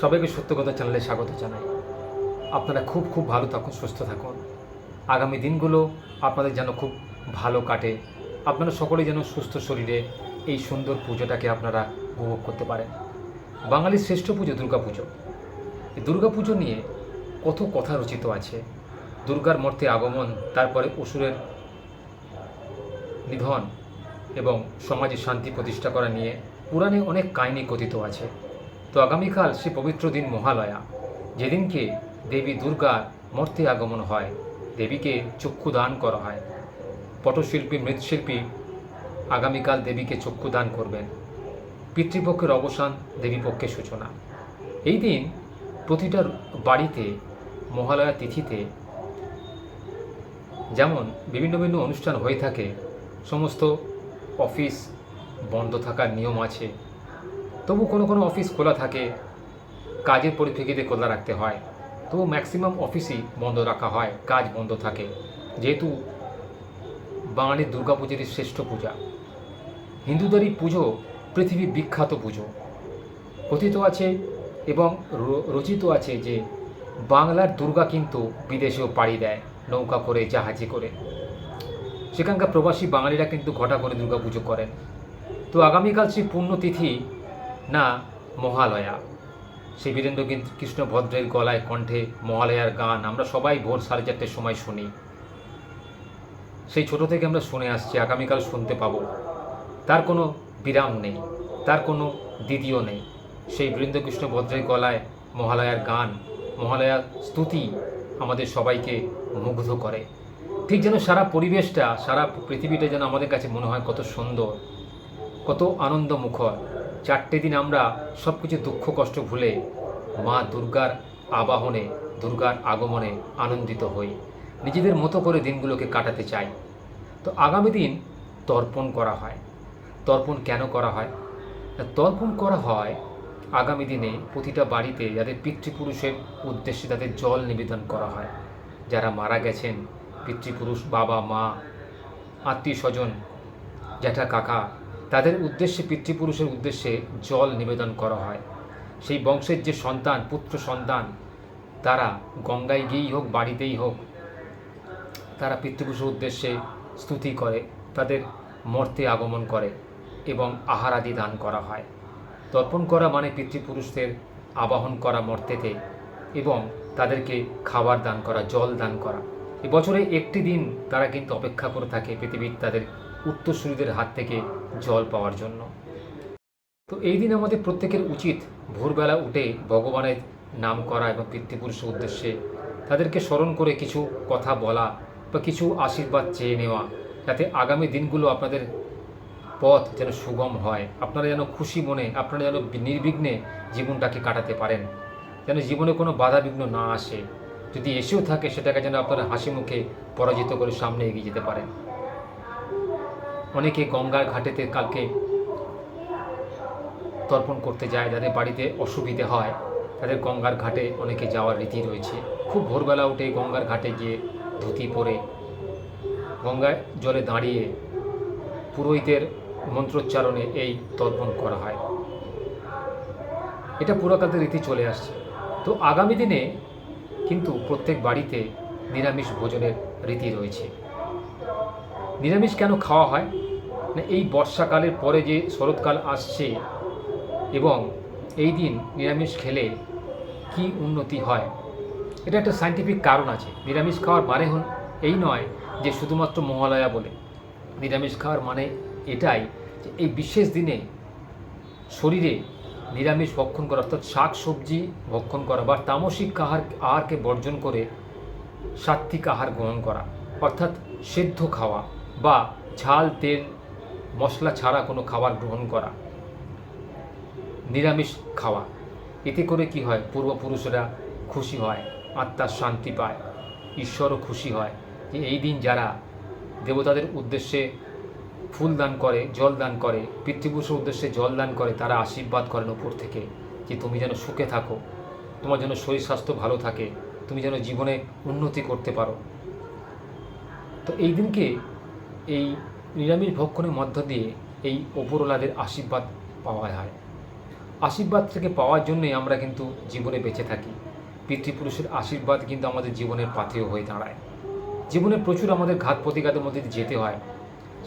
সবাইকে সত্য কথা চ্যানেলে স্বাগত জানাই। আপনারা খুব খুব ভালো থাকুন, সুস্থ থাকুন। আগামী দিনগুলো আপনাদের যেন খুব ভালো কাটে। আপনারা সকলেই যেন সুস্থ শরীরে এই সুন্দর পুজোটাকে আপনারা উপভোগ করতে পারেন। বাঙালির শ্রেষ্ঠ পুজো দুর্গা পুজো। এই দুর্গা পুজো নিয়ে কত কথা রচিত আছে। দুর্গার মর্তে আগমন, তারপরে অসুরের নিধন এবং সমাজে শান্তি প্রতিষ্ঠা করা নিয়ে পুরাণে অনেক কাহিনী কথিত আছে। তো আগামীকাল সে পবিত্র দিন মহালয়া। যেদিনকে দেবী দুর্গার মর্তে আগমন হয়, দেবীকে চক্ষু দান করা হয়। পটশিল্পী, মৃৎশিল্পী আগামীকাল দেবীকে চক্ষু দান করবেন। পিতৃপক্ষের অবসান দেবীপক্ষের সূচনা। এই দিন প্রতিটা বাড়িতে, মহালয়া তিথিতে যেমন বিভিন্ন বিভিন্ন অনুষ্ঠান হয়ে থাকে, সমস্ত অফিস বন্ধ থাকার নিয়ম আছে। তবু কোনো কোনো অফিস খোলা থাকে, কাজের পরিপ্রেক্ষিতে খোলা রাখতে হয়। তবু ম্যাক্সিমাম অফিসই বন্ধ রাখা হয়, কাজ বন্ধ থাকে। যেহেতু বাঙালির দুর্গাপুজোর শ্রেষ্ঠ পূজা। হিন্দুদেরই পুজো পৃথিবীর বিখ্যাত পুজো। কথিত আছে এবং রচিত আছে যে বাংলার দুর্গা কিন্তু বিদেশেও পাড়ি দেয়, নৌকা করে, জাহাজে করে। সেখানকার প্রবাসী বাঙালিরা কিন্তু ঘটা করে দুর্গা পুজো করেন। তো আগামীকাল সেই পুণ্যতিথি না, মহালয়া। সেই বীরেন্দ্র কৃষ্ণ ভদ্রের গলায় কণ্ঠে মহালয়ার গান আমরা সবাই ভোর সাড়ে চারটের সময় শুনি। সেই ছোট থেকে আমরা শুনে আসছি, আগামীকাল শুনতে পাবো। তার কোনো বিরাম নেই, তার কোনো দ্বিতীয় নেই। সেই বীরেন্দ্র কৃষ্ণ ভদ্রের গলায় মহালয়ার গান, মহালয়ার স্তুতি আমাদের সবাইকে মুগ্ধ করে। ঠিক যেন সারা পরিবেশটা, সারা পৃথিবীটা যেন আমাদের কাছে মনে হয় কত সুন্দর, কত আনন্দমুখর। চারটে দিন আমরা সব কিছু দুঃখ, কষ্ট ভুলে মা দুর্গার আবাহনে, দুর্গার আগমনে আনন্দিত হই। নিজেদের মতো করে দিনগুলোকে কাটাতে চাই। তো আগামী দিন তর্পণ করা হয়। তর্পণ কেন করা হয়? তর্পণ করা হয় আগামী দিনে প্রতিটা বাড়িতে যাদের পিতৃপুরুষের উদ্দেশ্যে তাদের জল নিবেদন করা হয়। যারা মারা গেছেন, পিতৃপুরুষ বাবা, মা আত্মীয় স্বজন জ্যাঠা কাকা তাদের উদ্দেশ্যে, পিতৃপুরুষের উদ্দেশ্যে জল নিবেদন করা হয়। সেই বংশের যে সন্তান, পুত্র সন্তান, তারা গঙ্গায় গিয়েই হোক, বাড়িতেই হোক, তারা পিতৃপুরুষের উদ্দেশ্যে স্তুতি করে, তাদের মর্তে আগমন করে এবং আহার আদি দান করা হয়। তর্পণ করা মানে পিতৃপুরুষদের আবাহন করা মর্তেতে এবং তাদেরকে খাবার দান করা, জল দান করা। এবছরে একটি দিন তারা কিন্তু অপেক্ষা করে থাকে, পৃথিবীর তাদের উত্তরসূরিদের হাত থেকে জল পাওয়ার জন্য। তো এই দিন আমাদের প্রত্যেকের উচিত ভোরবেলা উঠে ভগবানের নাম করা এবং পিতৃপুরুষের উদ্দেশ্যে তাদেরকে স্মরণ করে কিছু কথা বলা বা কিছু আশীর্বাদ চেয়ে নেওয়া, যাতে আগামী দিনগুলো আপনাদের পথ যেন সুগম হয়, আপনারা যেন খুশি মনে, আপনারা যেন নির্বিঘ্নে জীবনটাকে কাটাতে পারেন, যেন জীবনে কোনো বাধা বিঘ্ন না আসে। যদি এসেও থাকে, সেটাকে যেন আপনারা হাসি মুখে পরাজিত করে সামনে এগিয়ে যেতে পারেন। অনেকে গঙ্গার ঘাটেতে কালকে তর্পণ করতে যায়, যাদের বাড়িতে অসুবিধে হয়, তাদের গঙ্গার ঘাটে অনেকে যাওয়ার রীতি রয়েছে। খুব ভোরবেলা উঠে গঙ্গার ঘাটে গিয়ে ধুতি পরে গঙ্গায় জলে দাঁড়িয়ে পুরোহিতের মন্ত্রোচ্চারণে এই তর্পণ করা হয়। এটা পুরাকালের রীতি চলে আসছে। তো আগামী দিনে কিন্তু প্রত্যেক বাড়িতে নিরামিষ ভোজনের রীতি রয়েছে। নিরামিষ কেন খাওয়া হয়? না, এই বর্ষাকালের পরে যে শরৎকাল আসছে এবং এই দিন নিরামিষ খেলে কি উন্নতি হয়? এটা একটা সাইন্টিফিক কারণ আছে। নিরামিষ খাওয়ার মানে হল এই নয় যে শুধুমাত্র মহালয়া বলে। নিরামিষ খাওয়ার মানে এটাই যে এই বিশেষ দিনে শরীরে নিরামিষ ভক্ষণ করা, অর্থাৎ শাক সবজি ভক্ষণ করা বা তামসিক আহার, আহারকে বর্জন করে সাত্বিক আহার গ্রহণ করা, অর্থাৎ সেদ্ধ খাওয়া। বা ঝাল, তেল, মশলা ছাড়া কোনো খাবার গ্রহণ করা। নিরামিষ খাওয়া। এতে করে কি হয়? পূর্বপুরুষেরা খুশি হয়, আত্মার শান্তি পায়, ঈশ্বরও খুশি হয় যে এই দিন যারা দেবতাদের উদ্দেশ্যে ফুল দান করে, জল দান করে, পিতৃপুরুষের উদ্দেশ্যে জল দান করে, তারা আশীর্বাদ করেন উপর থেকে যে তুমি যেন সুখে থাকো, তোমার যেন শরীর স্বাস্থ্য ভালো থাকে, তুমি যেন জীবনে উন্নতি করতে পারো। তো এই দিনকে এই নিরামিষ ভক্ষণের মধ্য দিয়ে এই ওপরওয়ালাদের আশীর্বাদ পাওয়া হয়। আশীর্বাদ থেকে পাওয়ার জন্যই আমরা কিন্তু জীবনে বেঁচে থাকি। পিতৃপুরুষের আশীর্বাদ কিন্তু আমাদের জীবনের পাথেয় হয়ে দাঁড়ায়। জীবনে প্রচুর আমাদের ঘাত প্রতিঘাতের মধ্যে যেতে হয়।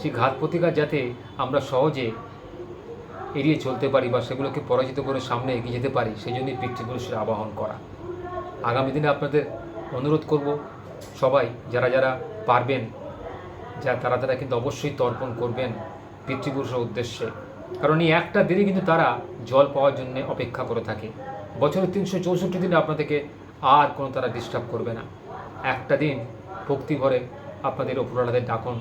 সেই ঘাত প্রতিঘাত যাতে আমরা সহজে এড়িয়ে চলতে পারি বা সেগুলোকে পরাজিত করে সামনে এগিয়ে যেতে পারি সেই জন্যই পিতৃপুরুষের আবাহন করা। আগামী দিনে আপনাদের অনুরোধ করব সবাই, যারা যারা পারবেন যা তারা তারা কিন্তু অবশ্যই তর্পণ করবেন পিতৃপুরুষের উদ্দেশ্যে। কারণ এই একটা দিনে কিন্তু তারা জল পাওয়ার জন্য অপেক্ষা করে থাকে। বছরের তিনশো চৌষট্টি দিনে আপনাদেরকে আর কোনো তারা ডিস্টার্ব করবে না। একটা দিন ভক্তি ভরে আপনাদের ওপরওয়ালাদের ডাকুন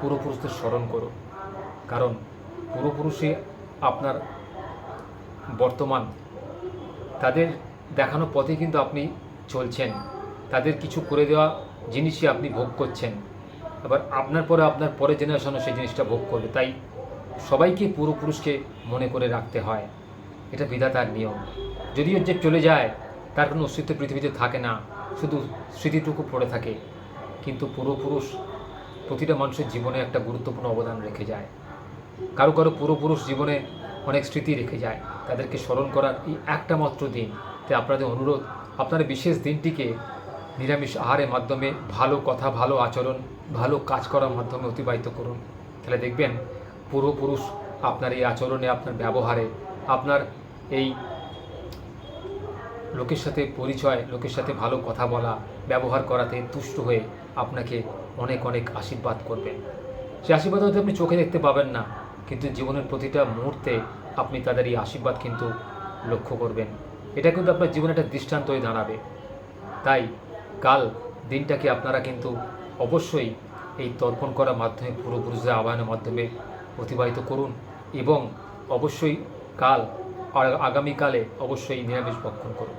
পূর্বপুরুষদের স্মরণ করুন। কারণ পূর্বপুরুষই আপনার বর্তমান। তাদের দেখানো পথে কিন্তু আপনি চলছেন। তাদের কিছু করে দেওয়া জিনিসই আপনি ভোগ করছেন। আবার আপনার পরে আপনার পরের জেনারেশনও সেই জিনিসটা ভোগ করবে। তাই সবাইকে পূর্বপুরুষকে মনে করে রাখতে হয়। এটা বিধাতার নিয়ম। যদিও যে চলে যায়, তার কোনো অস্তিত্ব পৃথিবীতে থাকে না, শুধু স্মৃতিটুকু পড়ে থাকে। কিন্তু পূর্বপুরুষ প্রতিটা মানুষের জীবনে একটা গুরুত্বপূর্ণ অবদান রেখে যায়। কারও কারও পূর্বপুরুষ জীবনে অনেক স্মৃতি রেখে যায়। তাদেরকে স্মরণ করার এই একটা মাত্র দিন। তাই আপনাদের অনুরোধ, আপনারা বিশেষ দিনটিকে নিরামিষ আহারের মাধ্যমে ভালো কথা, ভালো আচরণ, ভালো কাজ করার মাধ্যমে অতিবাহিত করুন। তাহলে দেখবেন পূর্বপুরুষ আপনার এই আচরণে, আপনার ব্যবহারে, আপনার এই লোকের সাথে পরিচয়, লোকের সাথে ভালো কথা বলা, ব্যবহার করাতে তুষ্ট হয়ে আপনাকে অনেক অনেক আশীর্বাদ করবেন। সেই আশীর্বাদ হয়তো আপনি চোখে দেখতে পাবেন না, কিন্তু জীবনের প্রতিটা মুহূর্তে আপনি তাদের এই আশীর্বাদ কিন্তু লক্ষ্য করবেন। এটা কিন্তু আপনার জীবনে একটা দৃষ্টান্ত হয়ে দাঁড়াবে। তাই কাল দিনটাকে আপনারা কিন্তু অবশ্যই এই তর্পণ করার মাধ্যমে পূর্বপুরুষদের আহ্বানের মাধ্যমে অতিবাহিত করুন এবং অবশ্যই কাল আর আগামীকালে অবশ্যই নিরামিষ ভক্ষণ করুন।